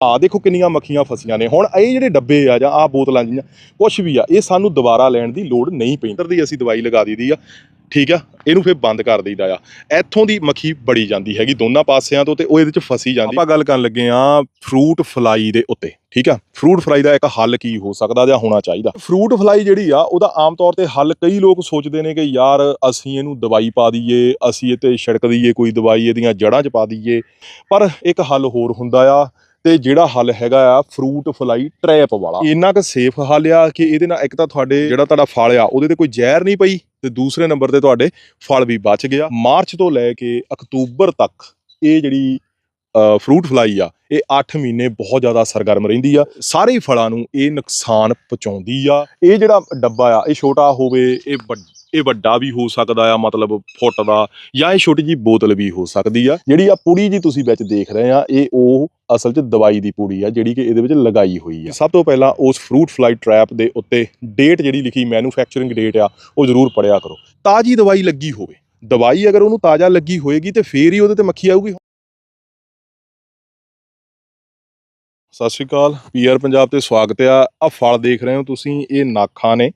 ਆ ਦੇਖੋ ਕਿੰਨੀਆਂ ਮੱਖੀਆਂ ਫਸੀਆਂ ਨੇ। ਹੁਣ ਇਹ ਜਿਹੜੇ ਡੱਬੇ ਆ ਜਾਂ ਆ ਬੋਤਲਾਂ ਜੀਆਂ ਕੁਝ ਵੀ ਆ, ਇਹ ਸਾਨੂੰ ਦੁਬਾਰਾ ਲੈਣ ਦੀ ਲੋੜ ਨਹੀਂ ਪੈਂਦੀ ਦੀ ਅਸੀਂ ਦਵਾਈ ਲਗਾ ਦਈਦੀ ਆ, ਠੀਕ ਆ? ਇਹਨੂੰ ਫਿਰ ਬੰਦ ਕਰ ਦਈਦਾ ਆ। ਇੱਥੋਂ ਦੀ ਮੱਖੀ ਬੜੀ ਜਾਂਦੀ ਹੈਗੀ ਦੋਨਾਂ ਪਾਸਿਆਂ ਤੋਂ ਤੇ ਉਹ ਇਹਦੇ ਚ ਫਸੀ ਜਾਂਦੀ। ਆਪਾਂ ਗੱਲ ਕਰਨ ਲੱਗੇ ਆ ਫਰੂਟ ਫਲਾਈ ਦੇ ਉੱਤੇ, ਠੀਕ ਆ? ਫਰੂਟ ਫਲਾਈ ਦਾ ਇੱਕ ਹੱਲ ਕੀ ਹੋ ਸਕਦਾ ਜਾਂ ਹੋਣਾ ਚਾਹੀਦਾ? ਫਰੂਟ ਫਲਾਈ ਜਿਹੜੀ ਆ, ਉਹਦਾ ਆਮ ਤੌਰ ਤੇ ਹੱਲ ਕਈ ਲੋਕ ਸੋਚਦੇ ਨੇ ਕਿ ਯਾਰ ਅਸੀਂ ਇਹਨੂੰ ਦਵਾਈ ਪਾ ਦਈਏ, ਅਸੀਂ ਇਹ ਤੇ ਛਿੜਕ ਦਈਏ ਕੋਈ ਦਵਾਈ, ਇਹਦੀਆਂ ਜੜ੍ਹਾਂ 'ਚ ਪਾ ਦਈਏ। ਪਰ ਇੱਕ ਹੱਲ ਹੋਰ ਹੁੰਦਾ ਆ ਤੇ ਜਿਹੜਾ ਹੱਲ ਹੈਗਾ ਆ ਫਰੂਟ ਫਲਾਈ ਟ੍ਰੈਪ ਵਾਲਾ। ਇੰਨਾ ਕੁ ਸੇਫ ਹੱਲ ਆ ਕਿ ਇਹਦੇ ਨਾਲ ਇੱਕ ਤਾਂ ਤੁਹਾਡੇ ਜਿਹੜਾ ਤੁਹਾਡਾ ਫਲ ਆ, ਉਹਦੇ ਤੇ ਕੋਈ ਜ਼ਹਿਰ ਨਹੀਂ ਪਈ ਤੇ ਦੂਸਰੇ ਨੰਬਰ ਤੇ ਤੁਹਾਡੇ ਫਲ ਵੀ ਬਚ ਗਿਆ। ਮਾਰਚ ਤੋਂ ਲੈ ਕੇ ਅਕਤੂਬਰ ਤੱਕ ਇਹ ਜਿਹੜੀ ਫਰੂਟ ਫਲਾਈ ਆ, ਇਹ 8 ਮਹੀਨੇ ਬਹੁਤ ਜ਼ਿਆਦਾ ਸਰਗਰਮ ਰਹਿੰਦੀ ਆ। ਸਾਰੇ ਫਲਾਂ ਨੂੰ ਇਹ ਨੁਕਸਾਨ ਪਹੁੰਚਾਉਂਦੀ ਆ। ਇਹ ਜਿਹੜਾ ਡੱਬਾ ਆ, ਇਹ ਛੋਟਾ ਹੋਵੇ, ਇਹ ਵੱਡ- ਇਹ ਵੱਡਾ ਵੀ ਹੋ ਸਕਦਾ ਆ, ਮਤਲਬ ਫੁੱਟ ਦਾ ਜਾਂ ਇਹ ਛੋਟੀ ਜੀ ਬੋਤਲ ਵੀ ਹੋ ਸਕਦੀ ਆ। ਜਿਹੜੀ ਆ ਪੁੜੀ ਜੀ ਤੁਸੀਂ ਵਿੱਚ ਦੇਖ ਰਹੇ ਆ, ਇਹ ਉਹ ਅਸਲ 'ਚ ਦਵਾਈ ਦੀ ਪੁੜੀ ਆ, ਜਿਹੜੀ ਕਿ ਇਹਦੇ ਵਿੱਚ ਲਗਾਈ ਹੋਈ ਆ। ਸਭ ਤੋਂ ਪਹਿਲਾਂ ਉਸ ਫਰੂਟ ਫਲਾਈ ਟ੍ਰੈਪ ਦੇ ਉੱਤੇ ਡੇਟ ਜਿਹੜੀ ਲਿਖੀ ਮੈਨੂਫੈਕਚਰਿੰਗ ਡੇਟ ਆ, ਉਹ ਜ਼ਰੂਰ ਪੜਿਆ ਕਰੋ। ਤਾਜੀ ਦਵਾਈ ਲੱਗੀ ਹੋਵੇ। ਦਵਾਈ ਅਗਰ ਉਹਨੂੰ ਤਾਜ਼ਾ ਲੱਗੀ ਹੋਏਗੀ ਤੇ ਫੇਰ ਹੀ ਉਹਦੇ ਤੇ ਮੱਖੀ ਆਊਗੀ। ਸਤਿ ਸ਼੍ਰੀ ਅਕਾਲ ਪੀਆਰ ਪੰਜਾਬ ਤੇ ਸਵਾਗਤ ਆ। ਆ ਫਲ ਦੇਖ ਰਹੇ ਹੋ ਤੁਸੀਂ, ਇਹ ਨਾਖਾਂ ਨੇ।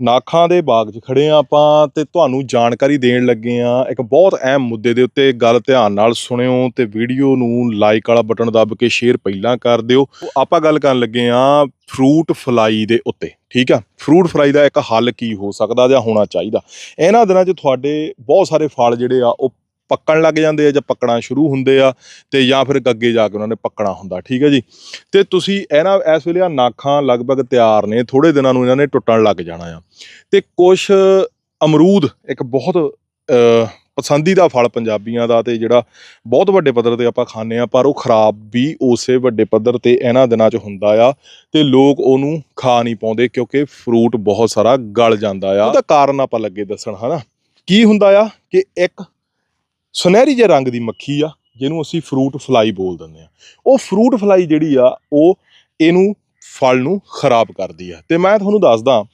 ਨਾਖਾਂ ਦੇ ਬਾਗ 'ਚ ਖੜੇ ਆ ਆਪਾਂ ਤੇ ਤੁਹਾਨੂੰ ਜਾਣਕਾਰੀ ਦੇਣ ਲੱਗੇ ਆ ਇੱਕ ਬਹੁਤ ਅਹਿਮ ਮੁੱਦੇ ਦੇ ਉੱਤੇ ਗੱਲ ਧਿਆਨ ਨਾਲ ਸੁਣਿਓ ਤੇ ਵੀਡੀਓ ਨੂੰ ਲਾਈਕ ਵਾਲਾ ਬਟਨ ਦੱਬ ਕੇ ਸ਼ੇਅਰ ਪਹਿਲਾਂ ਕਰ ਦਿਓ। ਆਪਾਂ ਗੱਲ ਕਰਨ ਲੱਗੇ ਆ ਫਰੂਟ ਫਲਾਈ ਦੇ ਉੱਤੇ, ਠੀਕ ਆ? ਫਰੂਟ ਫਲਾਈ ਦਾ ਇੱਕ ਹੱਲ ਕੀ ਹੋ ਸਕਦਾ ਜਾਂ ਹੋਣਾ ਚਾਹੀਦਾ? ਇਹਨਾਂ ਦਿਨਾਂ 'ਚ ਤੁਹਾਡੇ ਬਹੁਤ ਸਾਰੇ ਫਲ ਜਿਹੜੇ ਆ, ਉਹ ਪੱਕਣ ਲੱਗ ਜਾਂਦੇ ਆ ਜਾਂ ਪੱਕਣਾ ਸ਼ੁਰੂ ਹੁੰਦੇ ਆ ਤੇ ਜਾਂ ਫਿਰ ਅੱਗੇ ਜਾ ਕੇ ਉਹਨਾਂ ਨੇ ਪੱਕਣਾ ਹੁੰਦਾ, ਠੀਕ ਹੈ ਜੀ? ਤੇ ਤੁਸੀਂ ਇਹਨਾਂ ਇਸ ਵੇਲੇ ਆ ਨਾਖਾਂ ਲਗਭਗ ਤਿਆਰ ਨੇ ਥੋੜੇ ਦਿਨਾਂ ਨੂੰ ਇਹਨਾਂ ਨੇ ਟੁੱਟਣ ਲੱਗ ਜਾਣਾ ਆ। ਤੇ ਕੁਝ ਅਮਰੂਦ ਇੱਕ ਬਹੁਤ ਪਸੰਦੀਦਾ ਫਲ ਪੰਜਾਬੀਆਂ ਦਾ ਤੇ ਜਿਹੜਾ ਬਹੁਤ ਵੱਡੇ ਪੱਧਰ ਤੇ ਆਪਾਂ ਖਾਂਦੇ ਆ ਪਰ ਉਹ ਖਰਾਬ ਵੀ ਉਸੇ ਵੱਡੇ ਪੱਧਰ ਤੇ ਇਹਨਾਂ ਦਿਨਾਂ 'ਚ ਹੁੰਦਾ ਆ ਤੇ ਲੋਕ ਉਹਨੂੰ ਖਾ ਨਹੀਂ ਪਾਉਂਦੇ ਕਿਉਂਕਿ ਫਰੂਟ ਬਹੁਤ ਸਾਰਾ ਗਲ ਜਾਂਦਾ ਆ। ਉਹਦਾ ਕਾਰਨ ਆਪਾਂ ਲੱਗੇ ਦੱਸਣ, ਹਨਾ? ਕੀ ਹੁੰਦਾ ਆ ਕਿ ਇੱਕ ਸੁਨਹਿਰੀ ਜਿਹੇ ਰੰਗ ਦੀ ਮੱਖੀ ਆ, ਜਿਹਨੂੰ ਅਸੀਂ ਫਰੂਟ ਫਲਾਈ ਬੋਲ ਦਿੰਦੇ ਆ। ਉਹ ਫਰੂਟ ਫਲਾਈ ਜਿਹੜੀ ਆ, ਉਹ ਇਹਨੂੰ ਫਲ ਨੂੰ ਖਰਾਬ ਕਰਦੀ ਆ। ਤੇ ਮੈਂ ਤੁਹਾਨੂੰ ਦੱਸਦਾ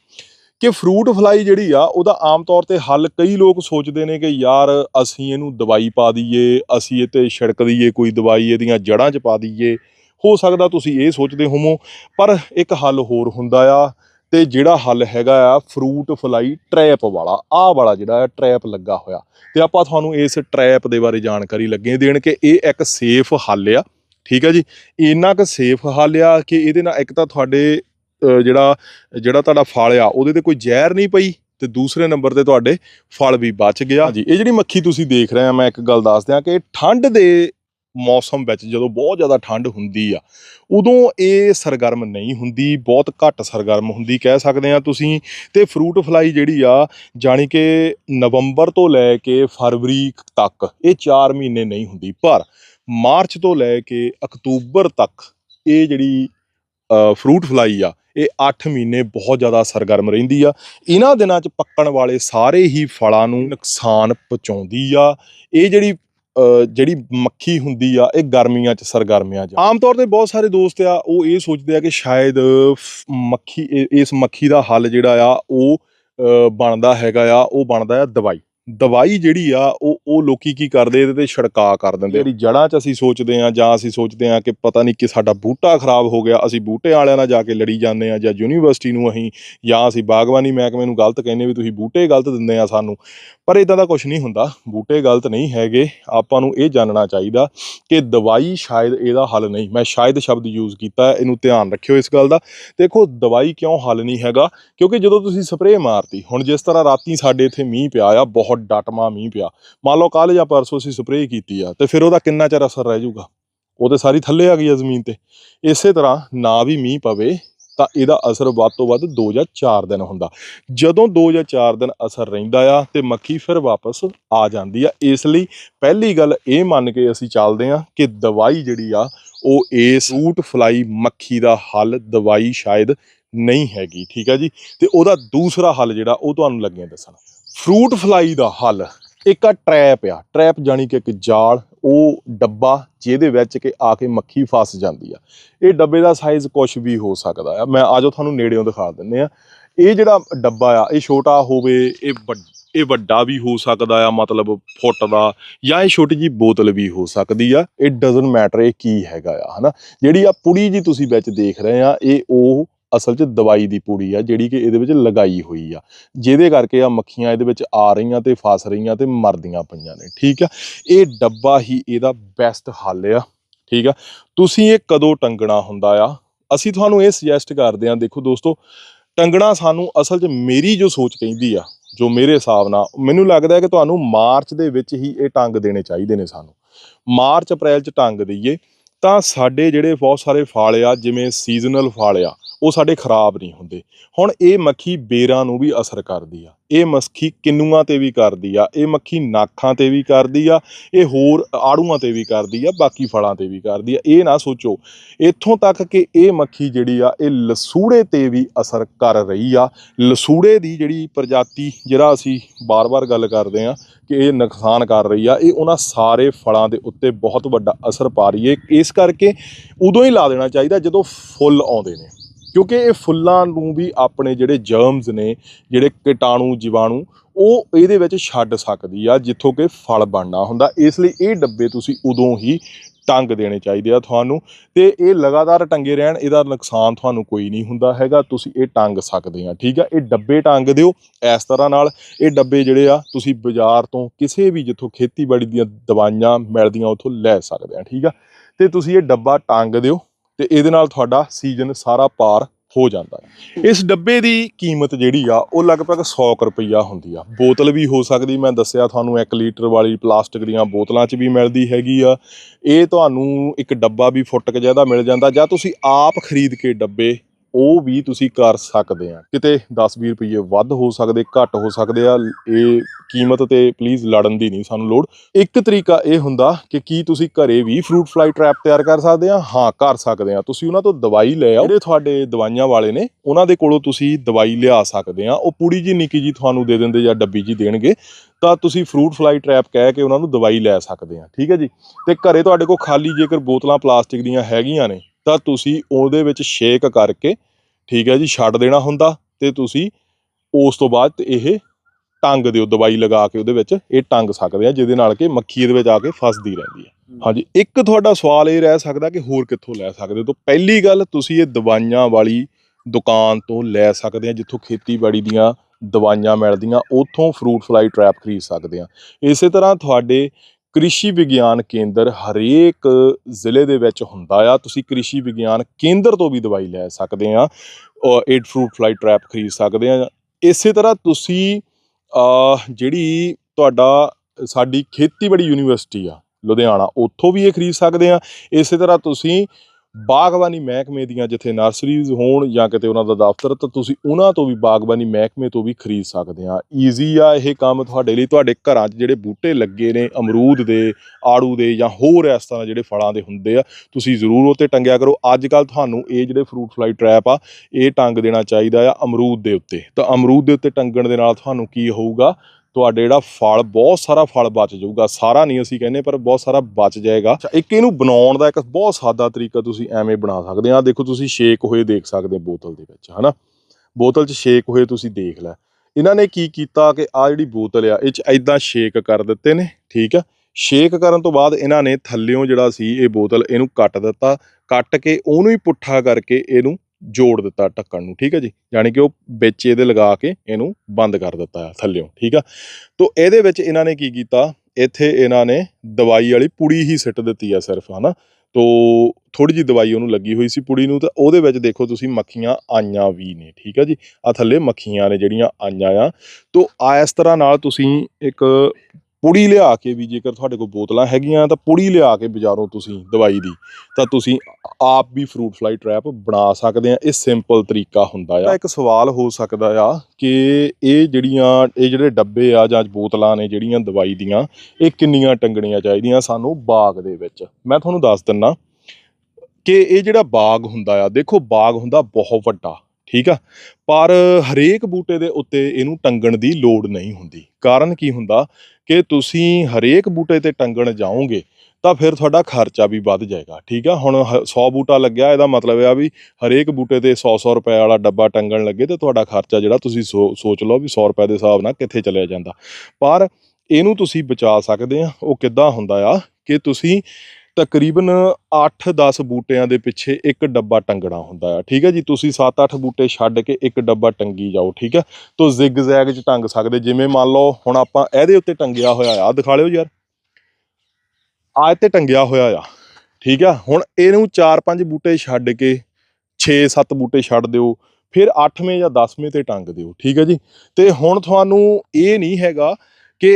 ਕਿ ਫਰੂਟ ਫਲਾਈ ਜਿਹੜੀ ਆ, ਉਹਦਾ ਆਮ ਤੌਰ ਤੇ ਹੱਲ ਕਈ ਲੋਕ ਸੋਚਦੇ ਨੇ ਕਿ ਯਾਰ ਅਸੀਂ ਇਹਨੂੰ ਦਵਾਈ ਪਾ ਦਈਏ, ਅਸੀਂ ਇਹ ਤੇ ਛਿੜਕ ਦਈਏ, ਕੋਈ ਦਵਾਈ ਇਹਦੀਆਂ ਜੜ੍ਹਾਂ 'ਚ ਪਾ ਦਈਏ। ਹੋ ਸਕਦਾ ਤੁਸੀਂ ਇਹ ਸੋਚਦੇ ਹੋਵੋ, ਪਰ ਇੱਕ ਹੱਲ ਹੋਰ ਹੁੰਦਾ ਆ ਤੇ ਜਿਹੜਾ ਹੱਲ ਹੈਗਾ ਆ ਫਰੂਟ ਫਲਾਈ ਟ੍ਰੈਪ ਵਾਲਾ, ਆਹ ਵਾਲਾ ਜਿਹੜਾ ਆ ਟ੍ਰੈਪ ਲੱਗਾ ਹੋਇਆ। ਤੇ ਆਪਾਂ ਤੁਹਾਨੂੰ ਇਸ ਟ੍ਰੈਪ ਦੇ ਬਾਰੇ ਜਾਣਕਾਰੀ ਲੱਗੇ ਦੇਣ ਕਿ ਇਹ ਇੱਕ ਸੇਫ ਹੱਲ ਆ, ਠੀਕ ਹੈ ਜੀ? ਇੰਨਾ ਕੁ ਸੇਫ ਹੱਲ ਆ ਕਿ ਇਹਦੇ ਨਾਲ ਇੱਕ ਤਾਂ ਤੁਹਾਡੇ ਜਿਹੜਾ ਜਿਹੜਾ ਤੁਹਾਡਾ ਫਲ ਆ, ਉਹਦੇ ਤੇ ਕੋਈ ਜ਼ਹਿਰ ਨਹੀਂ ਪਈ ਤੇ ਦੂਸਰੇ ਨੰਬਰ ਤੇ ਤੁਹਾਡੇ ਫਲ ਵੀ ਬਚ ਗਿਆ। ਜੀ ਇਹ ਜਿਹੜੀ ਮੱਖੀ ਤੁਸੀਂ ਦੇਖ ਰਹੇ ਆ, ਮੈਂ ਇੱਕ ਗੱਲ ਦੱਸ ਦਿਆਂ ਕਿ ਠੰਡ ਦੇ ਮੌਸਮ ਵਿੱਚ ਜਦੋਂ ਬਹੁਤ ਜ਼ਿਆਦਾ ਠੰਡ ਹੁੰਦੀ ਆ ਉਦੋਂ ਇਹ ਸਰਗਰਮ ਨਹੀਂ ਹੁੰਦੀ ਬਹੁਤ ਘੱਟ ਸਰਗਰਮ ਹੁੰਦੀ ਕਹਿ ਸਕਦੇ ਆ ਤੁਸੀਂ। ਤੇ ਫਰੂਟ ਫਲਾਈ ਜਿਹੜੀ ਆ ਜਾਣੀ ਕਿ ਨਵੰਬਰ ਤੋਂ ਲੈ ਕੇ ਫਰਵਰੀ ਤੱਕ ਇਹ 4 ਮਹੀਨੇ ਨਹੀਂ ਹੁੰਦੀ ਪਰ ਮਾਰਚ ਤੋਂ ਲੈ ਕੇ ਅਕਤੂਬਰ ਤੱਕ ਇਹ ਜਿਹੜੀ ਅ, ਫਰੂਟ ਫਲਾਈ ਆ ਇਹ 8 ਮਹੀਨੇ ਬਹੁਤ ਜ਼ਿਆਦਾ ਸਰਗਰਮ ਰਹਿੰਦੀ ਆ। ਇਹਨਾਂ ਦਿਨਾਂ 'ਚ ਪੱਕਣ ਵਾਲੇ ਸਾਰੇ ਹੀ ਫਲਾਂ ਨੂੰ ਨੁਕਸਾਨ ਪਹੁੰਚਾਉਂਦੀ ਆ। ਇਹ ਜਿਹੜੀ ਜਿਹੜੀ ਮੱਖੀ ਹੁੰਦੀ ਆ, ਇਹ ਗਰਮੀਆਂ 'ਚ, ਸਰਗਰਮੀਆਂ 'ਚ। ਆਮ ਤੌਰ ਤੇ ਬਹੁਤ ਸਾਰੇ ਦੋਸਤ ਆ, ਉਹ ਇਹ ਸੋਚਦੇ ਆ ਕਿ ਸ਼ਾਇਦ ਮੱਖੀ ਇਸ ਮੱਖੀ ਦਾ ਹੱਲ ਜਿਹੜਾ ਆ, ਉਹ ਬਣਦਾ ਹੈਗਾ ਆ, ਉਹ ਬਣਦਾ ਆ ਦਵਾਈ। ਦਵਾਈ ਜਿਹੜੀ ਆ, ਉਹ ਉਹ ਲੋਕੀ ਕੀ ਕਰਦੇ, ਇਹਦੇ ਤੇ ਛਿੜਕਾ ਕਰ ਦਿੰਦੇ ਜਿਹੜੀ ਜੜ੍ਹਾਂ 'ਚ ਅਸੀਂ ਸੋਚਦੇ ਆ, ਜਾਂ ਅਸੀਂ ਸੋਚਦੇ ਆ ਕਿ ਪਤਾ ਨਹੀਂ ਕਿ ਸਾਡਾ ਬੂਟਾ ਖਰਾਬ ਹੋ ਗਿਆ, ਅਸੀਂ ਬੂਟੇ ਵਾਲਿਆਂ ਨਾਲ ਜਾ ਕੇ ਲੜੀ ਜਾਂਦੇ ਆ, ਜਾਂ ਯੂਨੀਵਰਸਿਟੀ ਨੂੰ ਅਸੀਂ, ਜਾਂ ਅਸੀਂ ਬਾਗਬਾਨੀ ਮਹਿਕਮੇ ਨੂੰ ਗਲਤ ਕਹਿੰਦੇ ਵੀ ਤੁਸੀਂ ਬੂਟੇ ਗਲਤ ਦਿੰਦੇ ਆ ਸਾਨੂੰ। ਪਰ ਇਦਾਂ ਦਾ ਕੁਝ ਨਹੀਂ ਹੁੰਦਾ, ਬੂਟੇ ਗਲਤ ਨਹੀਂ ਹੈਗੇ, ਆਪਾਂ ਨੂੰ ਇਹ ਜਾਣਨਾ ਚਾਹੀਦਾ ਕਿ ਦਵਾਈ ਸ਼ਾਇਦ ਇਹਦਾ ਹੱਲ ਨਹੀਂ। ਮੈਂ ਸ਼ਾਇਦ ਸ਼ਬਦ ਯੂਜ਼ ਕੀਤਾ, ਇਹਨੂੰ ਧਿਆਨ ਰੱਖਿਓ ਇਸ ਗੱਲ ਦਾ। ਦੇਖੋ, ਦਵਾਈ ਕਿਉਂ ਹੱਲ ਨਹੀਂ ਹੈਗਾ? ਕਿਉਂਕਿ ਜਦੋਂ ਤੁਸੀਂ ਸਪਰੇਅ ਮਾਰਤੀ, ਹੁਣ ਜਿਸ ਤਰ੍ਹਾਂ ਰਾਤੀ ਸਾਡੇ ਇੱਥੇ ਮੀਂਹ ਪਿਆ ਆ, ਬਹੁਤ ਡਟਮਾ ਮੀਂਹ ਪਿਆ। ਮੰਨ ਲਓ ਕੱਲ ਜਾਂ ਪਰਸੋਂ ਅਸੀਂ ਸਪਰੇਅ ਕੀਤੀ ਆ, ਤੇ ਫਿਰ ਉਹਦਾ ਕਿੰਨਾ ਚਿਰ ਅਸਰ ਰਹਿ ਜਾਊਗਾ? ਉਹ ਤੇ ਸਾਰੀ ਥੱਲੇ ਆ ਗਈ ਆ ਜ਼ਮੀਨ ਤੇ। ਇਸੇ ਤਰ੍ਹਾਂ ਨਾ ਵੀ ਮੀਂਹ ਪਵੇ, ਤਾਂ ਇਹਦਾ ਅਸਰ ਵੱਧ ਤੋਂ ਵੱਧ 2 ਜਾਂ 4 ਦਿਨ ਹੁੰਦਾ। ਜਦੋਂ 2 ਜਾਂ 4 ਦਿਨ ਅਸਰ ਰਹਿੰਦਾ ਆ, ਤੇ ਮੱਖੀ ਫਿਰ ਵਾਪਸ ਆ ਜਾਂਦੀ ਆ। ਇਸ ਲਈ ਪਹਿਲੀ ਗੱਲ ਇਹ ਮੰਨ ਕੇ ਅਸੀਂ ਚੱਲਦੇ ਆ ਕਿ ਦਵਾਈ ਜਿਹੜੀ ਆ, ਉਹ ਇਸ ਫਰੂਟ ਫਲਾਈ ਮੱਖੀ ਦਾ ਹੱਲ, ਦਵਾਈ ਸ਼ਾਇਦ ਨਹੀਂ ਹੈਗੀ, ਠੀਕ ਆ ਜੀ? ਤੇ ਉਹਦਾ ਦੂਸਰਾ ਹੱਲ ਜਿਹੜਾ, ਉਹ ਤੁਹਾਨੂੰ ਲੱਗਿਆ ਦੱਸਣਾ। ਫਰੂਟ ਫਲਾਈ ਦਾ ਹੱਲ, ਇੱਕ ਆ ਟ੍ਰੈਪ ਆ, ਟ੍ਰੈਪ ਜਾਣੀ ਕਿ ਇੱਕ ਜਾਲ, ਉਹ ਡੱਬਾ ਜਿਹਦੇ ਵਿੱਚ ਕਿ ਆ ਕੇ ਮੱਖੀ ਫਸ ਜਾਂਦੀ ਆ। ਇਹ ਡੱਬੇ ਦਾ ਸਾਈਜ਼ ਕੁਝ ਵੀ ਹੋ ਸਕਦਾ ਆ। ਮੈਂ ਆਜੋ ਤੁਹਾਨੂੰ ਨੇੜਿਓਂ ਦਿਖਾ ਦਿੰਨੇ ਆ। ਇਹ ਜਿਹੜਾ ਡੱਬਾ ਆ, ਇਹ ਛੋਟਾ ਹੋਵੇ, ਇਹ ਵੱਡ- ਇਹ ਵੱਡਾ ਵੀ ਹੋ ਸਕਦਾ ਆ, ਮਤਲਬ ਫੁੱਟ ਦਾ, ਜਾਂ ਇਹ ਛੋਟੀ ਜੀ ਬੋਤਲ ਵੀ ਹੋ ਸਕਦੀ ਆ। ਇਟ ਡਸਨਟ ਮੈਟਰ ਇਹ ਕੀ ਹੈਗਾ ਆ, ਹਨਾ? ਜਿਹੜੀ ਆ ਪੁੜੀ ਜੀ ਤੁਸੀਂ ਵਿੱਚ ਦੇਖ ਰਹੇ ਆ, ਇਹ ਉਹ ਅਸਲ 'ਚ ਦਵਾਈ ਦੀ ਪੂੜੀ ਆ, ਜਿਹੜੀ ਕਿ ਇਹਦੇ ਵਿੱਚ ਲਗਾਈ ਹੋਈ ਆ। ਜਿਹਦੇ ਕਰਕੇ ਆ ਮੱਖੀਆਂ ਇਹਦੇ ਵਿੱਚ ਆ ਰਹੀਆਂ ਤੇ ਫਸ ਰਹੀਆਂ ਤੇ ਮਰਦੀਆਂ ਪਈਆਂ ਨੇ, ਠੀਕ ਆ? ਇਹ ਡੱਬਾ ਹੀ ਇਹਦਾ ਬੈਸਟ ਹੱਲ ਆ, ਠੀਕ ਆ? ਤੁਸੀਂ ਇਹ ਕਦੋਂ ਟੰਗਣਾ ਹੁੰਦਾ ਆ? ਅਸੀਂ ਤੁਹਾਨੂੰ ਇਹ ਸੁਜੈਸਟ ਕਰਦੇ ਆ, ਦੇਖੋ ਦੋਸਤੋ, ਟੰਗਣਾ ਸਾਨੂੰ ਅਸਲ 'ਚ ਮੇਰੀ ਜੋ ਸੋਚ ਕਹਿੰਦੀ ਆ, ਜੋ ਮੇਰੇ ਹਿਸਾਬ ਨਾਲ, ਮੈਨੂੰ ਲੱਗਦਾ ਹੈ ਕਿ ਤੁਹਾਨੂੰ ਮਾਰਚ ਦੇ ਵਿੱਚ ਹੀ ਇਹ ਟੰਗ ਦੇਣੇ ਚਾਹੀਦੇ ਨੇ ਸਾਨੂੰ। ਮਾਰਚ, ਅਪ੍ਰੈਲ 'ਚ ਟੰਗ ਦਈਏ, ਤਾਂ ਸਾਡੇ ਜਿਹੜੇ ਬਹੁਤ ਸਾਰੇ ਫਲ ਆ, ਜਿਵੇਂ ਸੀਜ਼ਨਲ ਫਲ ਆ ਉਹ ਸਾਡੇ ਖਰਾਬ ਨਹੀਂ ਹੁੰਦੇ। ਹੁਣ ਇਹ ਮੱਖੀ ਬੇਰਾਂ ਨੂੰ ਵੀ ਅਸਰ ਕਰਦੀ ਆ। ਇਹ ਮੱਖੀ ਕਿੰਨੂਆਂ ਤੇ ਵੀ ਕਰਦੀ ਆ। ਇਹ ਮੱਖੀ ਨਾਖਾਂ ਤੇ ਵੀ ਕਰਦੀ ਆ। ਇਹ ਹੋਰ ਆੜੂਆਂ ਤੇ ਵੀ ਕਰਦੀ ਆ। ਬਾਕੀ ਫਲਾਂ ਤੇ ਵੀ ਕਰਦੀ ਆ। ਇਹ ਨਾ ਸੋਚੋ, ਇੱਥੋਂ ਤੱਕ ਕਿ ਇਹ ਮੱਖੀ ਜਿਹੜੀ ਆ, ਇਹ ਲਸੂੜੇ ਤੇ ਵੀ ਅਸਰ ਕਰ ਰਹੀ ਆ। ਲਸੂੜੇ ਦੀ ਜਿਹੜੀ ਪ੍ਰਜਾਤੀ, ਜਿਹੜਾ ਅਸੀਂ ਬਾਰ-ਬਾਰ ਗੱਲ ਕਰਦੇ ਆ ਕਿ ਇਹ ਨੁਕਸਾਨ ਕਰ ਰਹੀ ਆ, ਇਹ ਉਹਨਾਂ ਸਾਰੇ ਫਲਾਂ ਦੇ ਉੱਤੇ ਬਹੁਤ ਵੱਡਾ ਅਸਰ ਪਾ ਰਹੀ ਹੈ ਇਸ ਕਰਕੇ ਉਦੋਂ ਹੀ ਲਾ ਦੇਣਾ ਚਾਹੀਦਾ ਜਦੋਂ ਫੁੱਲ ਆਉਂਦੇ ਨੇ। ਕਿਉਂਕਿ ਇਹ ਫੁੱਲਾਂ ਨੂੰ ਵੀ ਆਪਣੇ ਜਿਹੜੇ ਜਰਮਸ ਨੇ, ਜਿਹੜੇ ਕੀਟਾਣੂ, ਜੀਵਾਣੂ, ਉਹ ਇਹਦੇ ਵਿੱਚ ਛੱਡ ਸਕਦੀ ਆ, ਜਿੱਥੋਂ ਕਿ ਫਲ ਬਣਨਾ ਹੁੰਦਾ। ਇਸ ਲਈ ਇਹ ਡੱਬੇ ਤੁਸੀਂ ਉਦੋਂ ਹੀ ਟੰਗ ਦੇਣੇ ਚਾਹੀਦੇ ਆ ਤੁਹਾਨੂੰ, ਤੇ ਇਹ ਲਗਾਤਾਰ ਟੰਗੇ ਰਹਿਣ, ਇਹਦਾ ਨੁਕਸਾਨ ਤੁਹਾਨੂੰ ਕੋਈ ਨਹੀਂ ਹੁੰਦਾ ਹੈਗਾ, ਤੁਸੀਂ ਇਹ ਟੰਗ ਸਕਦੇ ਆ, ਠੀਕ ਆ? ਇਹ ਡੱਬੇ ਟੰਗ ਦਿਓ ਇਸ ਤਰ੍ਹਾਂ ਨਾਲ। ਇਹ ਡੱਬੇ ਜਿਹੜੇ ਆ, ਤੁਸੀਂ ਬਾਜ਼ਾਰ ਤੋਂ ਕਿਸੇ ਵੀ ਜਿੱਥੋਂ ਖੇਤੀਬਾੜੀ ਦੀਆਂ ਦਵਾਈਆਂ ਮਿਲਦੀਆਂ, ਉੱਥੋਂ ਲੈ ਸਕਦੇ ਆ, ਠੀਕ ਆ? ਤੇ ਤੁਸੀਂ ਇਹ ਡੱਬਾ ਟੰਗ ਦਿਓ। ਤੇ ਇਹਦੇ ਨਾਲ ਤੁਹਾਡਾ ਸੀਜ਼ਨ ਸਾਰਾ ਪਾਰ ਹੋ ਜਾਂਦਾ ਹੈ। ਇਸ ਡੱਬੇ ਦੀ ਕੀਮਤ ਜਿਹੜੀ ਆ, ਉਹ ਲਗਭਗ 100 ਕੁ ਰੁਪਈਆ ਹੁੰਦੀ ਆ। ਬੋਤਲ ਵੀ ਹੋ ਸਕਦੀ, ਮੈਂ ਦੱਸਿਆ ਤੁਹਾਨੂੰ 1 ਲੀਟਰ ਵਾਲੀ ਪਲਾਸਟਿਕ ਦੀਆਂ ਬੋਤਲਾਂ 'ਚ ਵੀ ਮਿਲਦੀ ਹੈਗੀ ਆ। ਇਹ ਤੁਹਾਨੂੰ ਇੱਕ ਡੱਬਾ ਵੀ ਫੁੱਟ ਕੇ ਜਿਹਦਾ ਮਿਲ ਜਾਂਦਾ ਜਾਂ ਤੁਸੀਂ ਆਪ ਖਰੀਦ ਕੇ ਡੱਬੇ ਉਹ ਵੀ ਤੁਸੀਂ ਕਰ ਸਕਦੇ ਆ। ਕਿਤੇ 10-20 ਰੁਪਏ ਵੱਧ ਹੋ ਸਕਦੇ, ਘੱਟ ਹੋ ਸਕਦੇ ਆ, ਇਹ ਕੀਮਤ ਤੇ ਪਲੀਜ਼ ਲੜਨ ਦੀ ਨਹੀਂ ਸਾਨੂੰ ਲੋੜ। ਇੱਕ ਤਰੀਕਾ ਇਹ ਹੁੰਦਾ ਕਿ ਕੀ ਤੁਸੀਂ ਘਰੇ ਵੀ ਫਰੂਟ ਫਲਾਈ ਟ੍ਰੈਪ ਤਿਆਰ ਕਰ ਸਕਦੇ ਆ? ਹਾਂ, ਕਰ ਸਕਦੇ ਆ। ਤੁਸੀਂ ਉਹਨਾਂ ਤੋਂ ਦਵਾਈ ਲੈ ਆਓ। ਜਿਹੜੇ ਤੁਹਾਡੇ ਦਵਾਈਆਂ ਵਾਲੇ ਨੇ, ਉਹਨਾਂ ਦੇ ਕੋਲੋਂ ਤੁਸੀਂ ਦਵਾਈ ਲਿਆ ਸਕਦੇ ਆ। ਉਹ ਪੂੜੀ ਜੀ ਨਿੱਕੀ ਜੀ ਤੁਹਾਨੂੰ ਦੇ ਦਿੰਦੇ ਜਾਂ ਡੱਬੀ ਜੀ ਦੇਣਗੇ, ਤਾਂ ਤੁਸੀਂ ਫਰੂਟ ਫਲਾਈ ਟ੍ਰੈਪ ਕਹਿ ਕੇ ਉਹਨਾਂ ਨੂੰ ਦਵਾਈ ਲੈ ਸਕਦੇ ਆ। ਠੀਕ ਹੈ ਜੀ? ਤੇ ਘਰੇ ਤੁਹਾਡੇ ਕੋਲ ਖਾਲੀ ਜੇਕਰ ਬੋਤਲਾਂ ਪਲਾਸਟਿਕ ਦੀਆਂ ਹੈਗੀਆਂ ਨੇ ਤਾਂ ਤੁਸੀਂ ਉਹਦੇ ਵਿੱਚ ਸ਼ੇਕ ਕਰਕੇ ਠੀਕ ਹੈ ਜੀ ਛੱਡ ਦੇਣਾ ਹੁੰਦਾ ਤੇ ਤੁਸੀਂ ਉਸ ਤੋਂ ਬਾਅਦ ਇਹ ਟੰਗ ਦਿਓ ਦਵਾਈ ਲਗਾ ਕੇ ਉਹਦੇ ਵਿੱਚ ਇਹ ਟੰਗ ਸਕਦੇ ਆ ਜਿਹਦੇ ਨਾਲ ਕਿ ਮੱਖੀ ਇਹਦੇ ਵਿੱਚ ਆ ਕੇ ਫਸਦੀ ਰਹਿੰਦੀ ਹੈ। ਹਾਂਜੀ ਇੱਕ ਤੁਹਾਡਾ ਸਵਾਲ ਇਹ ਰਹਿ ਸਕਦਾ ਕਿ ਹੋਰ ਕਿੱਥੋਂ ਲੈ ਸਕਦੇ ਹੋ? ਤਾਂ ਪਹਿਲੀ ਗੱਲ ਤੁਸੀਂ ਇਹ ਦਵਾਈਆਂ ਵਾਲੀ ਦੁਕਾਨ ਤੋਂ ਲੈ ਸਕਦੇ ਆ ਜਿੱਥੋਂ ਖੇਤੀਬਾੜੀ ਦੀਆਂ ਦਵਾਈਆਂ ਮਿਲਦੀਆਂ ਉੱਥੋਂ ਫਰੂਟ ਫਲਾਈ ਟ੍ਰੈਪ ਖਰੀਦ ਸਕਦੇ ਆ। ਇਸੇ ਤਰ੍ਹਾਂ ਤੁਹਾਡੇ ਕ੍ਰਿਸ਼ੀ ਵਿਗਿਆਨ ਕੇਂਦਰ ਹਰੇਕ ਜ਼ਿਲ੍ਹੇ ਦੇ ਵਿੱਚ ਹੁੰਦਾ ਆ। ਤੁਸੀਂ ਕ੍ਰਿਸ਼ੀ ਵਿਗਿਆਨ ਕੇਂਦਰ ਤੋਂ ਵੀ ਦਵਾਈ ਲੈ ਸਕਦੇ ਆ ਏਡ ਫਰੂਟ ਫਲਾਈ ਟ੍ਰੈਪ ਖਰੀਦ ਸਕਦੇ ਆ। ਇਸੇ ਤਰ੍ਹਾਂ ਤੁਸੀਂ ਜਿਹੜੀ ਤੁਹਾਡਾ, ਸਾਡੀ ਖੇਤੀਬਾੜੀ ਯੂਨੀਵਰਸਿਟੀ ਆ, ਲੁਧਿਆਣਾ, ਉੱਥੋਂ ਵੀ ਇਹ ਖਰੀਦ ਸਕਦੇ ਆ। ਇਸੇ ਤਰ੍ਹਾਂ ਤੁਸੀਂ ਬਾਗਬਾਨੀ ਮਹਿਕਮੇ ਦੀਆਂ ਜਿੱਥੇ ਨਰਸਰੀਜ਼ ਹੋਣ ਜਾਂ ਕਿਤੇ ਉਹਨਾਂ ਦਾ ਦਫ਼ਤਰ, ਤਾਂ ਤੁਸੀਂ ਉਹਨਾਂ ਤੋਂ ਵੀ ਬਾਗਬਾਨੀ ਮਹਿਕਮੇ ਤੋਂ ਵੀ ਖਰੀਦ ਸਕਦੇ ਆ ਈਜ਼ੀ ਆ ਇਹ ਕੰਮ ਤੁਹਾਡੇ ਲਈ। ਤੁਹਾਡੇ ਘਰਾਂ 'ਚ ਜਿਹੜੇ ਬੂਟੇ ਲੱਗੇ ਨੇ ਅਮਰੂਦ ਦੇ, ਆੜੂ ਦੇ ਜਾਂ ਹੋਰ ਇਸ ਤਰ੍ਹਾਂ ਜਿਹੜੇ ਫਲਾਂ ਦੇ ਹੁੰਦੇ ਆ, ਤੁਸੀਂ ਜ਼ਰੂਰ ਉਹ ਤੇ ਟੰਗਿਆ ਕਰੋ। ਅੱਜ ਕੱਲ ਤੁਹਾਨੂੰ ਇਹ ਜਿਹੜੇ ਫਰੂਟ ਫਲਾਈ ਟ੍ਰੈਪ ਆ, ਇਹ ਟੰਗ ਦੇਣਾ ਚਾਹੀਦਾ ਆ ਅਮਰੂਦ ਦੇ ਉੱਤੇ। ਤਾਂ ਅਮਰੂਦ ਦੇ ਉੱਤੇ ਟੰਗਣ ਦੇ ਨਾਲ ਤੁਹਾਨੂੰ ਕੀ ਹੋਊਗਾ? ਤੁਹਾਡੇ ਜਿਹੜਾ ਫਲ ਬਹੁਤ ਸਾਰਾ ਫਲ ਬਚ ਜਾਊਗਾ। ਸਾਰਾ ਨਹੀਂ ਅਸੀਂ ਕਹਿੰਦੇ ਪਰ ਬਹੁਤ ਸਾਰਾ ਬਚ ਜਾਏਗਾ। ਇੱਕ ਇਹਨੂੰ ਬਣਾਉਣ ਦਾ ਇੱਕ ਬਹੁਤ ਸਾਦਾ ਤਰੀਕਾ ਤੁਸੀਂ ਐਵੇਂ ਬਣਾ ਸਕਦੇ ਆ। ਦੇਖੋ ਤੁਸੀਂ ਸ਼ੇਕ ਹੋਏ ਦੇਖ ਸਕਦੇ ਹੋ ਬੋਤਲ ਦੇ ਵਿੱਚ ਹਨਾ? ਬੋਤਲ 'ਚ ਸ਼ੇਕ ਹੋਏ ਤੁਸੀਂ ਦੇਖ ਲੈ। ਇਹਨਾਂ ਨੇ ਕੀ ਕੀਤਾ ਕਿ ਆ ਜਿਹੜੀ ਬੋਤਲ ਆ ਇਹ 'ਚ ਐਦਾਂ ਸ਼ੇਕ ਕਰ ਦਿੱਤੇ ਨੇ ਠੀਕ ਆ? ਸ਼ੇਕ ਕਰਨ ਤੋਂ ਬਾਅਦ ਇਹਨਾਂ ਨੇ ਥੱਲਿਓਂ ਜਿਹੜਾ ਸੀ ਇਹ ਬੋਤਲ ਇਹਨੂੰ ਕੱਟ ਦਿੱਤਾ। ਕੱਟ ਕੇ ਉਹਨੂੰ ਹੀ ਪੁੱਠਾ ਕਰਕੇ ਇਹਨੂੰ ਜੋੜ ਦਿੱਤਾ ਢੱਕਣ ਨੂੰ, ਠੀਕ ਹੈ ਜੀ? ਯਾਨੀ ਕਿ ਉਹ ਵਿੱਚ ਇਹਦੇ ਲਗਾ ਕੇ ਇਹਨੂੰ ਬੰਦ ਕਰ ਦਿੱਤਾ ਹੈ, ਥੱਲਿਓਂ, ਠੀਕ ਆ? ਤੋਂ ਇਹਦੇ ਵਿੱਚ ਇਹਨਾਂ ਨੇ ਕੀ ਕੀਤਾ? ਇੱਥੇ ਇਹਨਾਂ ਨੇ ਦਵਾਈ ਵਾਲੀ ਪੁੜੀ ਹੀ ਸਿੱਟ ਦਿੱਤੀ ਆ ਸਿਰਫ, ਹਨਾ? ਤੋ ਥੋੜੀ ਜੀ ਦਵਾਈ ਉਹਨੂੰ ਲੱਗੀ ਹੋਈ ਸੀ ਪੁੜੀ ਨੂੰ, ਤਾਂ ਉਹਦੇ ਵਿੱਚ ਦੇਖੋ ਤੁਸੀਂ ਮੱਖੀਆਂ ਆਈਆਂ ਵੀ ਨੇ, ਠੀਕ ਹੈ ਜੀ? ਆ ਥੱਲੇ ਮੱਖੀਆਂ ਨੇ ਜਿਹੜੀਆਂ ਆਈਆਂ ਆ। ਤੋ ਆ ਇਸ ਤਰ੍ਹਾਂ ਨਾਲ ਤੁਸੀਂ ਇੱਕ ਪੁੜੀ ਲਿਆ ਕੇ ਵੀ ਜੇਕਰ ਤੁਹਾਡੇ ਕੋਲ ਬੋਤਲਾਂ ਹੈਗੀਆਂ ਤਾਂ ਪੁੜੀ ਲਿਆ ਕੇ ਬਾਜ਼ਾਰੋਂ ਤੁਸੀਂ ਦਵਾਈ ਦੀ, ਤਾਂ ਤੁਸੀਂ ਆਪ ਵੀ ਫਰੂਟ ਫਲਾਈ ਟ੍ਰੈਪ ਬਣਾ ਸਕਦੇ ਆ। ਇਹ ਸਿੰਪਲ ਤਰੀਕਾ ਹੁੰਦਾ ਆ। ਇੱਕ ਸਵਾਲ ਹੋ ਸਕਦਾ ਆ ਕਿ ਇਹ ਜਿਹੜੀਆਂ, ਇਹ ਜਿਹੜੇ ਡੱਬੇ ਆ ਜਾਂ ਬੋਤਲਾਂ ਨੇ ਜਿਹੜੀਆਂ ਦਵਾਈ ਦੀਆਂ, ਇਹ ਕਿੰਨੀਆਂ ਟੰਗਣੀਆਂ ਚਾਹੀਦੀਆਂ ਸਾਨੂੰ ਬਾਗ ਦੇ ਵਿੱਚ? ਮੈਂ ਤੁਹਾਨੂੰ ਦੱਸ ਦਿੰਨਾ ਕਿ ਇਹ ਜਿਹੜਾ ਬਾਗ ਹੁੰਦਾ ਆ, ਦੇਖੋ ਬਾਗ ਹੁੰਦਾ ਬਹੁਤ ਵੱਡਾ। ਠੀਕ ਆ? ਪਰ ਹਰੇਕ ਬੂਟੇ ਦੇ ਉੱਤੇ ਇਹਨੂੰ ਟੰਗਣ ਦੀ ਲੋੜ ਨਹੀਂ ਹੁੰਦੀ। ਕਾਰਨ ਕੀ ਹੁੰਦਾ ਕਿ ਤੁਸੀਂ ਹਰੇਕ ਬੂਟੇ ਤੇ ਟੰਗਣ ਜਾਓਗੇ ਤਾਂ ਫਿਰ ਤੁਹਾਡਾ ਖਰਚਾ ਵੀ ਵੱਧ ਜਾਏਗਾ, ਠੀਕ ਆ? ਹੁਣ 100 ਬੂਟਾ ਲੱਗਿਆ, ਇਹਦਾ ਮਤਲਬ ਆ ਵੀ ਹਰੇਕ ਬੂਟੇ ਤੇ 100-100 ਰੁਪਏ ਵਾਲਾ ਡੱਬਾ ਟੰਗਣ ਲੱਗੇ ਤੇ ਤੁਹਾਡਾ ਖਰਚਾ ਜਿਹੜਾ ਤੁਸੀਂ ਸੋ- ਸੋਚ ਲਓ ਵੀ 100 ਰੁਪਏ ਦੇ ਹਿਸਾਬ ਨਾਲ ਕਿੱਥੇ ਚਲਿਆ ਜਾਂਦਾ। ਪਰ ਇਹਨੂੰ ਤੁਸੀਂ ਬਚਾ ਸਕਦੇ ਆ। ਉਹ ਕਿੱਦਾਂ ਹੁੰਦਾ ਆ ਕਿ ਤੁਸੀਂ ਤਕਰੀਬਨ 8-10 ਬੂਟਿਆਂ ਦੇ ਪਿੱਛੇ ਇੱਕ ਡੱਬਾ ਟੰਗਣਾ ਹੁੰਦਾ ਆ। ਠੀਕ ਹੈ ਜੀ? ਤੁਸੀਂ 7-8 ਬੂਟੇ ਛੱਡ ਕੇ ਇੱਕ ਡੱਬਾ ਟੰਗੀ ਜਾਓ, ਠੀਕ ਹੈ? ਤੋ ਜ਼ਿਗ ਜ਼ੈਗ ਚ ਟੰਗ ਸਕਦੇ। ਜਿਵੇਂ ਮੰਨ ਲਓ, ਹੁਣ ਆਪਾਂ ਇਹਦੇ ਉੱਤੇ ਟੰਗਿਆ ਹੋਇਆ ਆ, ਦਿਖਾ ਲਿਓ ਯਾਰ। ਆ ਤੇ ਟੰਗਿਆ ਹੋਇਆ ਆ, ਠੀਕ ਆ ਹੁਣ ਇਹਨੂੰ 4-5 ਬੂਟੇ ਛੱਡ ਕੇ 6-7 ਬੂਟੇ ਛੱਡ ਦਿਓ, ਫਿਰ 8ਵੇਂ ਜਾਂ 10ਵੇਂ ਤੇ ਟੰਗ ਦਿਓ, ਠੀਕ ਹੈ ਜੀ? ਤੇ ਹੁਣ ਤੁਹਾਨੂੰ ਇਹ ਨਹੀਂ ਹੈਗਾ ਕਿ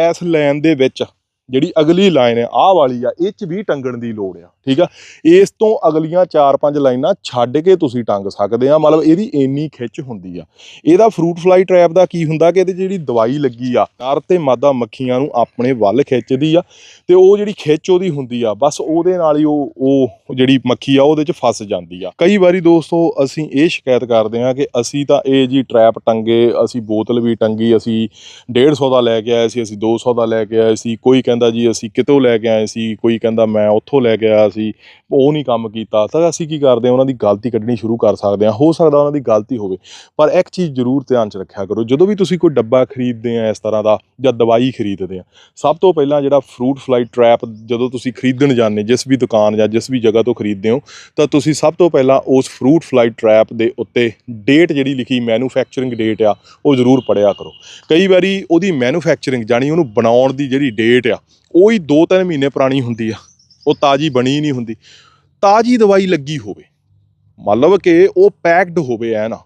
ਇਸ ਲਾਈਨ ਦੇ ਵਿੱਚ ਜਿਹੜੀ ਅਗਲੀ ਲਾਈਨ ਹੈ, ਆਹ ਵਾਲੀ ਆ, ਇਹ ਚ ਵੀ ਟੰਗਣ ਦੀ ਲੋੜ ਆ, ਠੀਕ ਆ? ਇਸ ਤੋਂ ਅਗਲੀਆਂ 4-5 ਲਾਈਨਾਂ ਛੱਡ ਕੇ ਤੁਸੀਂ ਟੰਗ ਸਕਦੇ ਆ, ਮਤਲਬ ਇਹਦੀ ਇੰਨੀ ਖਿੱਚ ਹੁੰਦੀ ਆ। ਇਹਦਾ ਫਰੂਟ ਫਲਾਈ ਟ੍ਰੈਪ ਦਾ ਕੀ ਹੁੰਦਾ ਕਿ ਇਹਦੇ ਜਿਹੜੀ ਦਵਾਈ ਲੱਗੀ ਆ, ਨਰ ਤੇ ਮਾਦਾ ਮੱਖੀਆਂ ਨੂੰ ਆਪਣੇ ਵੱਲ ਖਿੱਚਦੀ ਆ ਤੇ ਉਹ ਜਿਹੜੀ ਖਿੱਚ ਉਹਦੀ ਹੁੰਦੀ ਆ, ਬਸ ਉਹਦੇ ਨਾਲ ਹੀ ਉਹ ਉਹ ਜਿਹੜੀ ਮੱਖੀ ਆ, ਉਹਦੇ 'ਚ ਫਸ ਜਾਂਦੀ ਆ। ਕਈ ਵਾਰੀ ਦੋਸਤੋ ਅਸੀਂ ਇਹ ਸ਼ਿਕਾਇਤ ਕਰਦੇ ਆ ਕਿ ਅਸੀਂ ਤਾਂ ਇਹ ਜੀ ਟ੍ਰੈਪ ਟੰਗੇ, ਅਸੀਂ ਬੋਤਲ ਵੀ ਟੰਗੀ, ਅਸੀਂ 150 ਦਾ ਲੈ ਕੇ ਆਏ ਸੀ, ਅਸੀਂ 200 ਦਾ ਲੈ ਕੇ ਆਏ ਸੀ, ਕੋਈ ਕਹਿੰਦਾ ਜੀ ਅਸੀਂ ਕਿਤੋਂ ਲੈ ਕੇ ਆਏ ਸੀ, ਕੋਈ ਕਹਿੰਦਾ ਮੈਂ ਉੱਥੋਂ ਲੈ ਕੇ ਆਇਆ ਸੀ। ਉਹ ਨਹੀਂ ਕੰਮ ਕੀਤਾ, ਤਾਂ ਅਸੀਂ ਕੀ ਕਰਦੇ ਆ ਉਹਨਾਂ ਦੀ ਗਲਤੀ ਕੱਢਣੀ ਸ਼ੁਰੂ ਕਰ ਸਕਦੇ ਆ ਹੋ ਸਕਦਾ ਉਹਨਾਂ ਦੀ ਗਲਤੀ ਹੋਵੇ, ਪਰ ਇੱਕ ਚੀਜ਼ ਜ਼ਰੂਰ ਧਿਆਨ 'ਚ ਰੱਖਿਆ ਕਰੋ, ਜਦੋਂ ਵੀ ਤੁਸੀਂ ਕੋਈ ਡੱਬਾ ਖਰੀਦਦੇ ਆ ਇਸ ਤਰ੍ਹਾਂ ਦਾ ਜਾਂ ਦਵਾਈ ਖਰੀਦਦੇ ਆ, ਸਭ ਤੋਂ ਪਹਿਲਾਂ ਜਿਹੜਾ ਫਰੂਟ ਫਲਾਈ ਟ੍ਰੈਪ ਜਦੋਂ ਤੁਸੀਂ ਖਰੀਦਣ ਜਾਂਦੇ, ਜਿਸ ਵੀ ਦੁਕਾਨ ਜਾਂ ਜਿਸ ਵੀ ਜਗ੍ਹਾ ਤੋਂ ਖਰੀਦਦੇ ਹੋ, ਤਾਂ ਤੁਸੀਂ ਸਭ ਤੋਂ ਪਹਿਲਾਂ ਉਸ ਫਰੂਟ ਫਲਾਈ ਟ੍ਰੈਪ ਦੇ ਉੱਤੇ ਡੇਟ ਜਿਹੜੀ ਲਿਖੀ ਮੈਨੂਫੈਕਚਰਿੰਗ ਡੇਟ ਆ, ਉਹ ਜ਼ਰੂਰ ਪੜਿਆ ਕਰੋ। ਕਈ ਵਾਰੀ ਉਹਦੀ ਮੈਨੂਫੈਕਚਰਿੰਗ ਜਾਨੀ ਉਹਨੂੰ ਬਣਾਉਣ ਦੀ ਜਿਹੜੀ ਡੇਟ ਆ, ਉਹ ਹੀ 2-3 ਮਹੀਨੇ ਪੁਰਾਣੀ ਹੁੰਦੀ ਆ ਉਹ ਤਾਜੀ ਬਣੀ ਨਹੀਂ ਹੁੰਦੀ। ਤਾਜੀ ਦਵਾਈ ਲੱਗੀ ਹੋਵੇ ਮਤਲਬ ਕਿ ਉਹ ਪੈਕਡ ਹੋਵੇ ਐ ਨਾ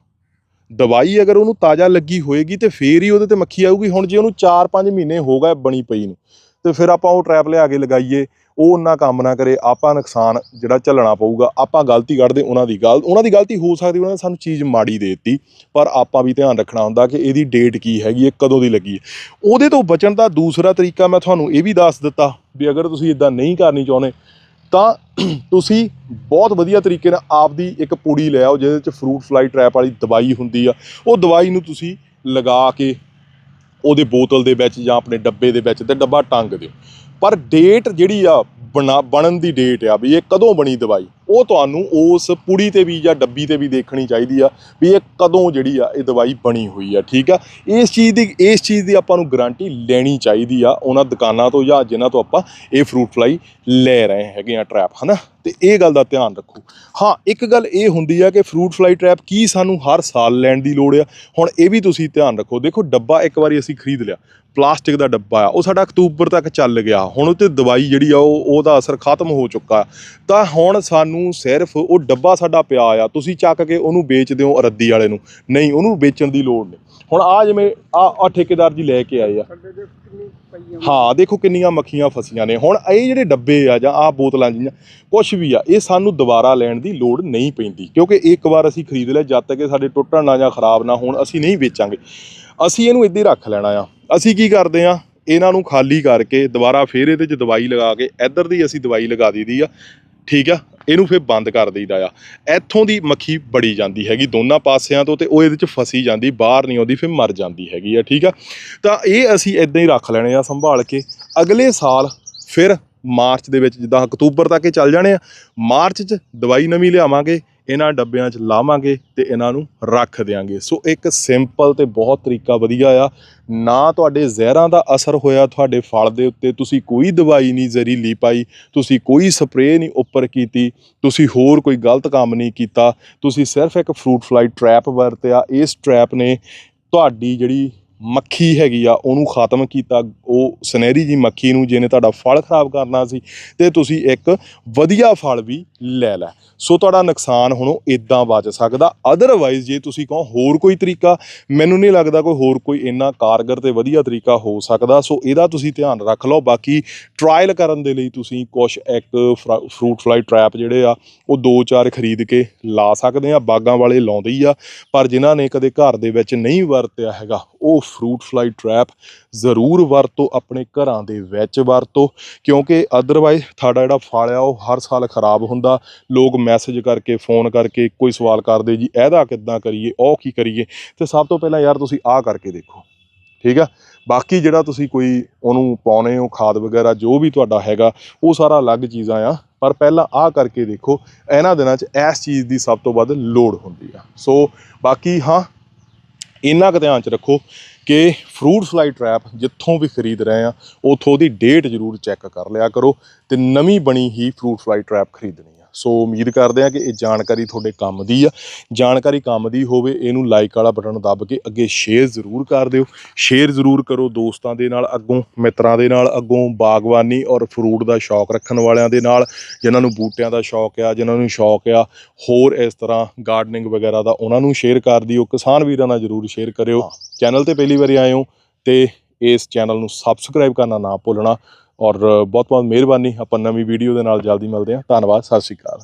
ਦਵਾਈ ਅਗਰ ਉਹਨੂੰ ਤਾਜ਼ਾ ਲੱਗੀ ਹੋਏਗੀ ਤੇ ਫੇਰ ਹੀ ਉਹਦੇ ਤੇ ਮੱਖੀ ਆਊਗੀ। ਹੁਣ ਜੇ ਉਹਨੂੰ 4-5 ਮਹੀਨੇ ਹੋ ਗਏ ਬਣੀ ਪਈ ਨੂੰ, ਤੇ ਫਿਰ ਆਪਾਂ ਉਹ ਟ੍ਰੈਪ ਲਿਆ ਕੇ ਲਗਾਈਏ। ਉਹ ਉਹਨਾਂ ਕੰਮ ਨਾ ਕਰੇ, ਆਪਾਂ ਨੁਕਸਾਨ ਜਿਹੜਾ ਝੱਲਣਾ ਪਊਗਾ, ਆਪਾਂ ਗਲਤੀ ਕੱਢਦੇ ਉਹਨਾਂ ਦੀ ਗਲਤ ਉਹਨਾਂ ਦੀ ਗਲਤੀ ਹੋ ਸਕਦੀ, ਉਹਨਾਂ ਨੇ ਸਾਨੂੰ ਚੀਜ਼ ਮਾੜੀ ਦੇ ਦਿੱਤੀ, ਪਰ ਆਪਾਂ ਵੀ ਧਿਆਨ ਰੱਖਣਾ ਹੁੰਦਾ ਕਿ ਇਹਦੀ ਡੇਟ ਕੀ ਹੈਗੀ ਹੈ, ਕਦੋਂ ਦੀ ਲੱਗੀ ਹੈ। ਉਹਦੇ ਤੋਂ ਬਚਣ ਦਾ ਦੂਸਰਾ ਤਰੀਕਾ ਮੈਂ ਤੁਹਾਨੂੰ ਇਹ ਵੀ ਦੱਸ ਦਿੱਤਾ ਵੀ ਅਗਰ ਤੁਸੀਂ ਇਦਾਂ ਨਹੀਂ ਕਰਨੀ ਚਾਹੁੰਦੇ, ਤਾਂ ਤੁਸੀਂ ਬਹੁਤ ਵਧੀਆ ਤਰੀਕੇ ਨਾਲ ਆਪਦੀ ਇੱਕ ਪੁੜੀ ਲੈ ਆਓ, ਜਿਹਦੇ ਚ ਫਰੂਟ ਫਲਾਈ ਟ੍ਰੈਪ ਵਾਲੀ ਦਵਾਈ ਹੁੰਦੀ ਆ, ਉਹ ਦਵਾਈ ਨੂੰ ਤੁਸੀਂ ਲਗਾ ਕੇ ਉਹਦੇ ਬੋਤਲ ਦੇ ਵਿੱਚ ਜਾਂ ਆਪਣੇ ਡੱਬੇ ਦੇ ਵਿੱਚ ਤੇ ਡੱਬਾ ਟੰਗ ਦਿਓ। ਪਰ ਡੇਟ ਜਿਹੜੀ ਆ ਬਣਾ, ਬਣਨ ਦੀ ਡੇਟ ਆ ਵੀ ਇਹ ਕਦੋਂ ਬਣੀ ਦਵਾਈ? ਉਹ ਤੁਹਾਨੂੰ ਉਸ ਪੁੜੀ ਤੇ ਵੀ ਜਾਂ ਡੱਬੀ ਤੇ ਵੀ ਦੇਖਣੀ ਚਾਹੀਦੀ ਆ ਵੀ ਇਹ ਕਦੋਂ ਜਿਹੜੀ ਆ ਇਹ ਦਵਾਈ ਬਣੀ ਹੋਈ ਆ, ਠੀਕ ਆ? ਇਸ ਚੀਜ਼ ਦੀ, ਇਸ ਚੀਜ਼ ਦੀ ਆਪਾਂ ਨੂੰ ਗਾਰੰਟੀ ਲੈਣੀ ਚਾਹੀਦੀ ਆ, ਉਹਨਾਂ ਦੁਕਾਨਾਂ ਤੋਂ ਜਾਂ ਜਿਨ੍ਹਾਂ ਤੋਂ ਆਪਾਂ ਇਹ ਫਰੂਟ ਫਲਾਈ ਲੈ ਰਹੇ ਹੈਗੇ ਆ ਟ੍ਰੈਪ ਹਨਾ? ਤੇ ਇਹ ਗੱਲ ਦਾ ਧਿਆਨ ਰੱਖੋ। ਹਾਂ, ਇੱਕ ਗੱਲ ਇਹ ਹੁੰਦੀ ਆ ਕਿ ਫਰੂਟ ਫਲਾਈ ਟ੍ਰੈਪ ਕੀ ਸਾਨੂੰ ਹਰ ਸਾਲ ਲੈਣ ਦੀ ਲੋੜ ਆ। ਹੁਣ ਇਹ ਵੀ ਤੁਸੀਂ ਧਿਆਨ ਰੱਖੋ, ਦੇਖੋ ਡੱਬਾ ਇੱਕ ਵਾਰੀ ਅਸੀਂ ਖਰੀਦ ਲਿਆ, ਪਲਾਸਟਿਕ ਦਾ ਡੱਬਾ ਆ, ਉਹ ਸਾਡਾ ਅਕਤੂਬਰ ਤੱਕ ਚੱਲ ਗਿਆ। ਹੁਣ ਉਹ ਤੇ ਦਵਾਈ ਜਿਹੜੀ ਆ, ਉਹ ਉਹਦਾ ਅਸਰ ਖਤਮ ਹੋ ਚੁੱਕਾ। ਤਾਂ ਹੁਣ ਸਾਨੂੰ ਸਿਰਫ ਉਹ ਡੱਬਾ ਸਾਡਾ ਪਿਆ ਆ, ਤੁਸੀਂ ਚੱਕ ਕੇ ਉਹਨੂੰ ਵੇਚ ਦਿਓ ਰੱਦੀ ਵਾਲੇ ਨੂੰ। ਨਹੀਂ, ਉਹਨੂੰ ਵੇਚਣ ਦੀ ਲੋੜ ਨਹੀਂ। ਹੁਣ ਆ ਜਿਵੇਂ ਆ ਆ ਠੇਕੇਦਾਰ ਜੀ ਲੈ ਕੇ ਆਏ ਆ। ਹਾਂ ਦੇਖੋ ਕਿੰਨੀਆਂ ਮੱਖੀਆਂ ਫਸੀਆਂ ਨੇ। ਹੁਣ ਇਹ ਜਿਹੜੇ ਡੱਬੇ ਆ ਜਾਂ ਆ ਬੋਤਲਾਂ ਜੀਆਂ ਕੁਝ ਵੀ ਆ ਇਹ ਸਾਨੂੰ ਦੁਬਾਰਾ ਲੈਣ ਦੀ ਲੋੜ ਨਹੀਂ ਪੈਂਦੀ। ਕਿਉਂਕਿ ਇੱਕ ਵਾਰ ਅਸੀਂ ਖਰੀਦ ਲਿਆ ਜਦ ਤੱਕ ਇਹ ਸਾਡੇ ਟੁੱਟਣ ਨਾ ਜਾਂ ਖਰਾਬ ਨਾ ਹੋਣ ਅਸੀਂ ਨਹੀਂ ਵੇਚਾਂਗੇ। ਅਸੀਂ ਇਹਨੂੰ ਇੱਦਾਂ ਹੀ ਰੱਖ ਲੈਣਾ ਆ। ਅਸੀਂ ਕੀ ਕਰਦੇ ਆ ਇਹਨਾਂ ਨੂੰ ਖਾਲੀ ਕਰਕੇ ਦੁਬਾਰਾ ਫੇਰ ਇਹਦੇ 'ਚ ਦਵਾਈ ਲਗਾ ਕੇ ਇੱਧਰ ਦੀ ਅਸੀਂ ਦਵਾਈ ਲਗਾ ਦਈਦੀ ਆ। ਠੀਕ ਆ ਇਹਨੂੰ ਫਿਰ ਬੰਦ ਕਰ ਦਈਦਾ ਆ। ਇੱਥੋਂ ਦੀ ਮੱਖੀ ਬੜੀ ਜਾਂਦੀ ਹੈਗੀ ਦੋਨਾਂ ਪਾਸਿਆਂ ਤੋਂ ਤੇ ਉਹ ਇਹਦੇ 'ਚ ਫਸੀ ਜਾਂਦੀ, ਬਾਹਰ ਨਹੀਂ ਆਉਂਦੀ, ਫਿਰ ਮਰ ਜਾਂਦੀ ਹੈਗੀ ਆ, ਠੀਕ ਆ? ਤਾਂ ਇਹ ਅਸੀਂ ਇਦਾਂ ਹੀ ਰੱਖ ਲੈਣੇ ਆ ਸੰਭਾਲ ਕੇ। ਅਗਲੇ ਸਾਲ ਫਿਰ ਮਾਰਚ ਦੇ ਵਿੱਚ ਜਿੱਦਾਂ ਅਕਤੂਬਰ ਤੱਕ ਇਹ ਚੱਲ ਜਾਣੇ ਆ, ਮਾਰਚ 'ਚ ਦਵਾਈ ਨਵੀਂ ਲਿਆਵਾਂਗੇ ਇਹਨਾਂ ਡੱਬਿਆਂ 'ਚ ਲਾਵਾਂਗੇ ਤੇ ਇਹਨਾਂ ਨੂੰ ਰੱਖ ਦਿਆਂਗੇ। ਸੋ ਇੱਕ ਸਿੰਪਲ ਤੇ ਬਹੁਤ ਤਰੀਕਾ ਵਧੀਆ ਆ। ਨਾ ਤੁਹਾਡੇ ਜ਼ਹਿਰਾਂ ਦਾ ਅਸਰ ਹੋਇਆ ਤੁਹਾਡੇ ਫਲ ਦੇ ਉੱਤੇ, ਤੁਸੀਂ ਕੋਈ ਦਵਾਈ ਨਹੀਂ ਜ਼ਹਿਰੀਲੀ ਪਾਈ, ਤੁਸੀਂ ਕੋਈ ਸਪਰੇਅ ਨਹੀਂ ਉੱਪਰ ਕੀਤੀ, ਤੁਸੀਂ ਹੋਰ ਕੋਈ ਗਲਤ ਕੰਮ ਨਹੀਂ ਕੀਤਾ। ਤੁਸੀਂ ਸਿਰਫ ਇੱਕ ਫਰੂਟ ਫਲਾਈ ਟ੍ਰੈਪ ਵਰਤਿਆ। ਇਸ ਟ੍ਰੈਪ ਨੇ ਤੁਹਾਡੀ ਜਿਹੜੀ ਮੱਖੀ ਹੈਗੀ ਆ, ਉਹਨੂੰ ਖਤਮ ਕੀਤਾ, ਉਹ ਸੁਨਹਿਰੀ ਜੀ ਮੱਖੀ ਨੂੰ ਜਿਹਨੇ ਤੁਹਾਡਾ ਫਲ ਖਰਾਬ ਕਰਨਾ ਸੀ, ਤੇ ਤੁਸੀਂ ਇੱਕ ਵਧੀਆ ਫਲ ਵੀ ਲੈ ਲੈ। ਸੋ ਤੁਹਾਡਾ ਨੁਕਸਾਨ ਹੁਣ ਉਹ ਇਦਾਂ ਬਚ ਸਕਦਾ ਅਦਰਵਾਈਜ਼ ਜੇ ਤੁਸੀਂ ਕਹੋ ਹੋਰ ਕੋਈ ਤਰੀਕਾ, ਮੈਨੂੰ ਨਹੀਂ ਲੱਗਦਾ ਕੋਈ ਹੋਰ ਕੋਈ ਇੰਨਾ ਕਾਰਗਰ ਤੇ ਵਧੀਆ ਤਰੀਕਾ ਹੋ ਸਕਦਾ, ਸੋ ਇਹਦਾ ਤੁਸੀਂ ਧਿਆਨ ਰੱਖ ਲਓ। ਬਾਕੀ ਟਰਾਇਲ ਕਰਨ ਦੇ ਲਈ ਤੁਸੀਂ ਕੁਝ ਇੱਕ ਫਰੂਟ ਫਲਾਈ ਟ੍ਰੈਪ ਜਿਹੜੇ ਆ, ਉਹ ਦੋ ਚਾਰ ਖਰੀਦ ਕੇ ਲਾ ਸਕਦੇ ਆ, ਬਾਗਾਂ ਵਾਲੇ ਲਾਉਂਦੇ ਹੀ ਆ, ਪਰ ਜਿਨ੍ਹਾਂ ਨੇ ਕਦੇ ਘਰ ਦੇ ਵਿੱਚ ਨਹੀਂ ਵਰਤਿਆ ਹੈਗਾ, ਉਹ ਫਰੂਟ ਫਲਾਈ ਟ੍ਰੈਪ ਜ਼ਰੂਰ ਵਰਤੋ, ਆਪਣੇ ਘਰਾਂ ਦੇ ਵਿੱਚ ਵਰਤੋ, ਕਿਉਂਕਿ ਅਦਰਵਾਈਜ਼ ਤੁਹਾਡਾ ਜਿਹੜਾ ਫਲ ਆ, ਉਹ ਹਰ ਸਾਲ ਖਰਾਬ ਹੁੰਦਾ। ਲੋਕ ਮੈਸੇਜ ਕਰਕੇ ਫੋਨ ਕਰਕੇ ਕੋਈ ਸਵਾਲ ਕਰਦੇ, ਜੀ, ਇਹਦਾ ਕਿੱਦਾਂ ਕਰੀਏ? ਉਹ ਕੀ ਕਰੀਏ? ਤੇ ਸਭ ਤੋਂ ਪਹਿਲਾਂ ਯਾਰ ਤੁਸੀਂ ਆਹ ਕਰਕੇ ਦੇਖੋ। ਠੀਕ ਆ? ਬਾਕੀ ਜਿਹੜਾ ਤੁਸੀਂ ਕੋਈ ਉਹਨੂੰ ਪਾਉਨੇ ਹੋ, ਖਾਦ ਵਗੈਰਾ, ਜੋ ਵੀ ਤੁਹਾਡਾ ਹੈਗਾ, ਉਹ ਸਾਰਾ ਅਲੱਗ ਚੀਜ਼ਾਂ ਆ। ਪਰ ਪਹਿਲਾਂ ਆਹ ਕਰਕੇ ਦੇਖੋ, ਇਹਨਾਂ ਦਿਨਾਂ 'ਚ ਇਸ ਚੀਜ਼ ਦੀ ਸਭ ਤੋਂ ਵੱਧ ਲੋੜ ਹੁੰਦੀ ਆ। ਸੋ ਬਾਕੀ ਹਾਂ, ਇੰਨਾ ਕੁ ਧਿਆਨ 'ਚ ਰੱਖੋ। ਕਿ ਫਰੂਟ ਫਲਾਈ ਟ੍ਰੈਪ ਜਿੱਥੋਂ ਵੀ ਖਰੀਦ ਰਹੇ ਆ ਉਥੋਂ ਉਹਦੀ ਡੇਟ ਜ਼ਰੂਰ ਚੈੱਕ ਕਰ ਲਿਆ ਕਰੋ ਤੇ ਨਵੀਂ ਬਣੀ ਹੀ ਫਰੂਟ ਫਲਾਈ ਟ੍ਰੈਪ ਖਰੀਦਣੀ ਸੋ ਉਮੀਦ ਕਰਦੇ ਆ ਕਿ ਇਹ ਜਾਣਕਾਰੀ ਤੁਹਾਡੇ ਕੰਮ ਦੀ ਆ। ਜਾਣਕਾਰੀ ਕੰਮ ਦੀ ਹੋਵੇ ਇਹਨੂੰ ਲਾਈਕ ਵਾਲਾ ਬਟਨ ਦੱਬ ਕੇ ਅੱਗੇ ਸ਼ੇਅਰ ਜ਼ਰੂਰ ਕਰ ਦਿਓ। ਸ਼ੇਅਰ ਜ਼ਰੂਰ ਕਰੋ ਦੋਸਤਾਂ ਦੇ ਨਾਲ ਅੱਗੋਂ ਮਿੱਤਰਾਂ ਦੇ ਨਾਲ ਅੱਗੋਂ ਬਾਗਬਾਨੀ ਔਰ ਫਰੂਟ ਦਾ ਸ਼ੌਕ ਰੱਖਣ ਵਾਲਿਆਂ ਦੇ ਨਾਲ ਜਿਨ੍ਹਾਂ ਨੂੰ ਬੂਟਿਆਂ ਦਾ ਸ਼ੌਕ ਆ ਜਿਨ੍ਹਾਂ ਨੂੰ ਸ਼ੌਕ ਆ ਹੋਰ ਇਸ ਤਰ੍ਹਾਂ ਗਾਰਡਨਿੰਗ ਵਗੈਰਾ ਦਾ ਉਹਨਾਂ ਨੂੰ ਸ਼ੇਅਰ ਕਰ ਦਿਓ। ਕਿਸਾਨ ਵੀਰਾਂ ਨਾਲ ਜ਼ਰੂਰ ਸ਼ੇਅਰ ਕਰਿਓ। ਚੈਨਲ ਤੇ ਪਹਿਲੀ ਵਾਰੀ ਆਏ ਹੋ ਤੇ ਇਸ ਚੈਨਲ ਨੂੰ ਸਬਸਕ੍ਰਾਈਬ ਕਰਨਾ ਨਾ ਭੁੱਲਣਾ। ਔਰ ਬਹੁਤ ਬਹੁਤ ਮਿਹਰਬਾਨੀ, ਆਪਾਂ ਨਵੀਂ ਵੀਡੀਓ ਦੇ ਨਾਲ ਜਲਦੀ ਮਿਲਦੇ ਹਾਂ। ਧੰਨਵਾਦ, ਸਤਿ ਸ਼੍ਰੀ ਅਕਾਲ।